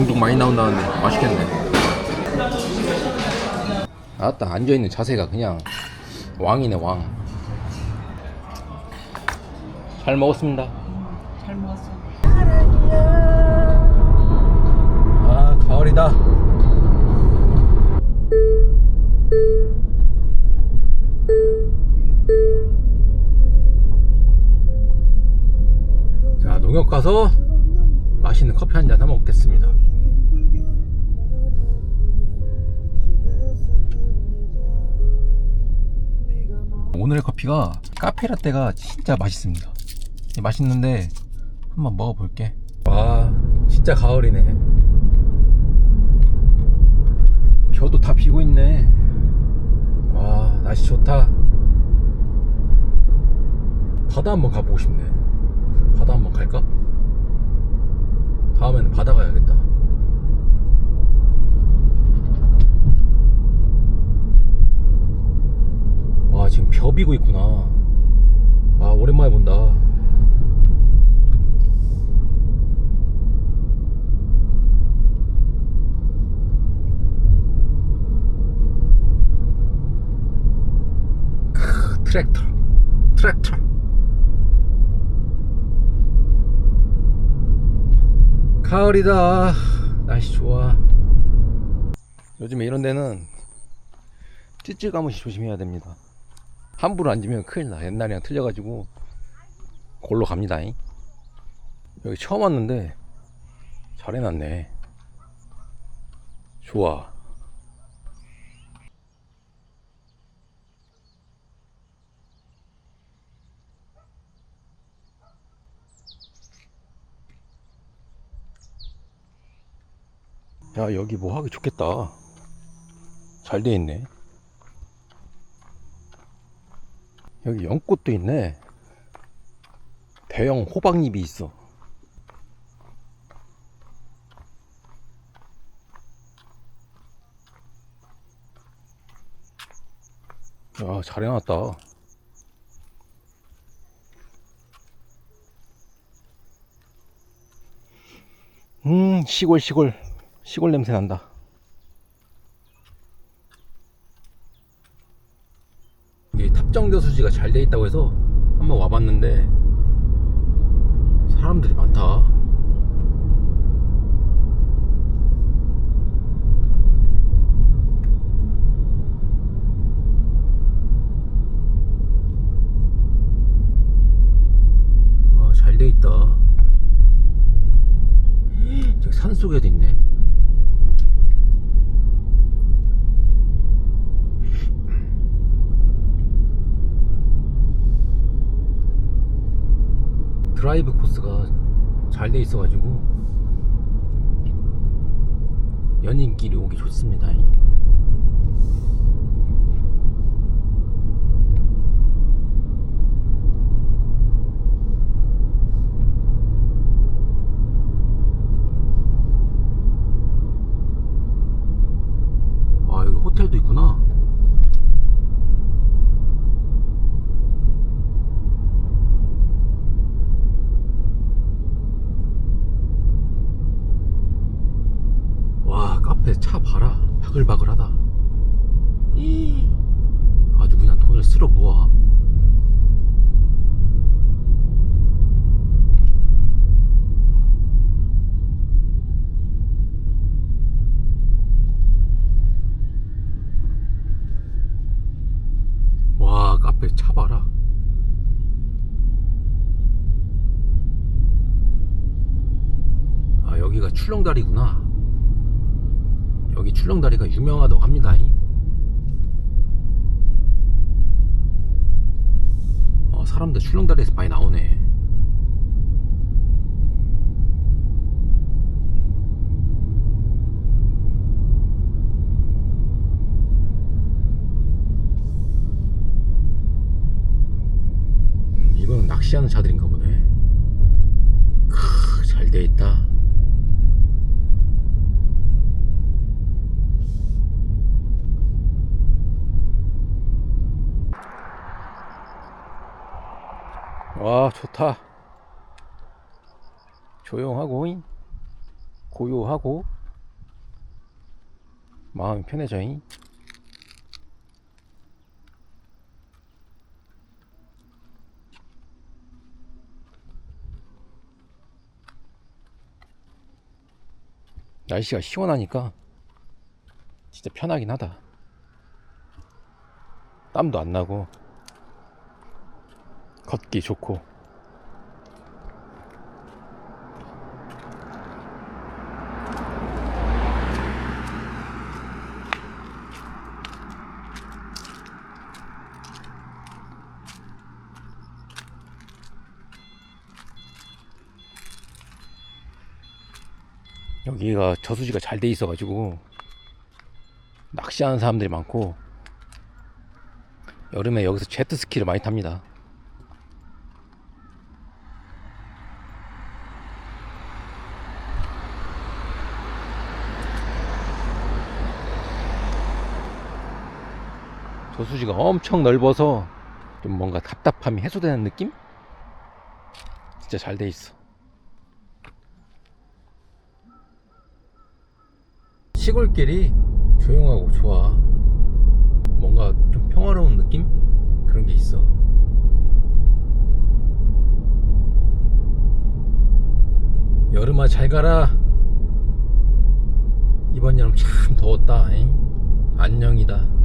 동동 많이 나온다는데 맛있겠네. 아따 앉아 있는 자세가 그냥 왕이네 왕. 잘 먹었습니다. 잘 먹었어. 아 가을이다. 자 농협 가서 맛있는 커피 한 잔 사 먹겠습니다. 오늘의 커피가 카페라떼가 진짜 맛있습니다. 맛있는데 한번 먹어볼게. 와 진짜 가을이네. 벼도 다 피고 있네. 와 날씨 좋다. 바다 한번 가보고 싶네. 바다 한번 갈까? 다음에는 바다 가야겠다. 와 지금 벼 비고 있구나. 아 오랜만에 본다. 크, 트랙터. 트랙터. 가을이다. 날씨 좋아. 요즘에 이런 데는 찌찌 가무시 조심해야 됩니다 함부로 앉으면 큰일 나. 옛날이랑 틀려가지고 골로 갑니다. 여기 처음 왔는데 잘 해놨네. 좋아. 야 여기 뭐 하기 좋겠다. 잘 돼 있네 여기 연꽃도 있네. 대형 호박잎이 있어. 야 잘 해놨다. 음 시골 시골 시골 냄새 난다. 이 탑정교 수지가 잘 돼 있다고 해서 한번 와봤는데 사람들이 많다. 아, 잘돼 있다. 저기 산 속에도 있네. 드라이브 코스가 잘 돼 있어가지고 연인끼리 오기 좋습니다. 아 여기 호텔도 있구나. 와 카페 차 봐라. 바글바글하다. 이, 아주 그냥 돈을 쓸어 모아. 와 카페 차 봐라. 아 여기가 출렁다리구나 여기 출렁다리가 유명하다고 합니다 어, 사람들 출렁다리에서 많이 나오네 음, 이거는 낚시하는 차들인가 보네. 크, 잘 돼있다. 와, 좋다. 조용하고, 잉? 고요하고, 마음이 편해져, 잉? 날씨가 시원하니까 진짜 편하긴 하다. 땀도 안 나고 걷기 좋고 여기가 저수지가 잘 돼 있어 가지고 낚시하는 사람들이 많고 여름에 여기서 제트스키를 많이 탑니다. 저수지가 엄청 넓어서 좀 뭔가 답답함이 해소되는 느낌? 진짜 잘 돼 있어. 시골길이 조용하고 좋아. 뭔가 좀 평화로운 느낌? 그런 게 있어. 여름아 잘 가라. 이번 여름 참 더웠다. 잉? 안녕이다.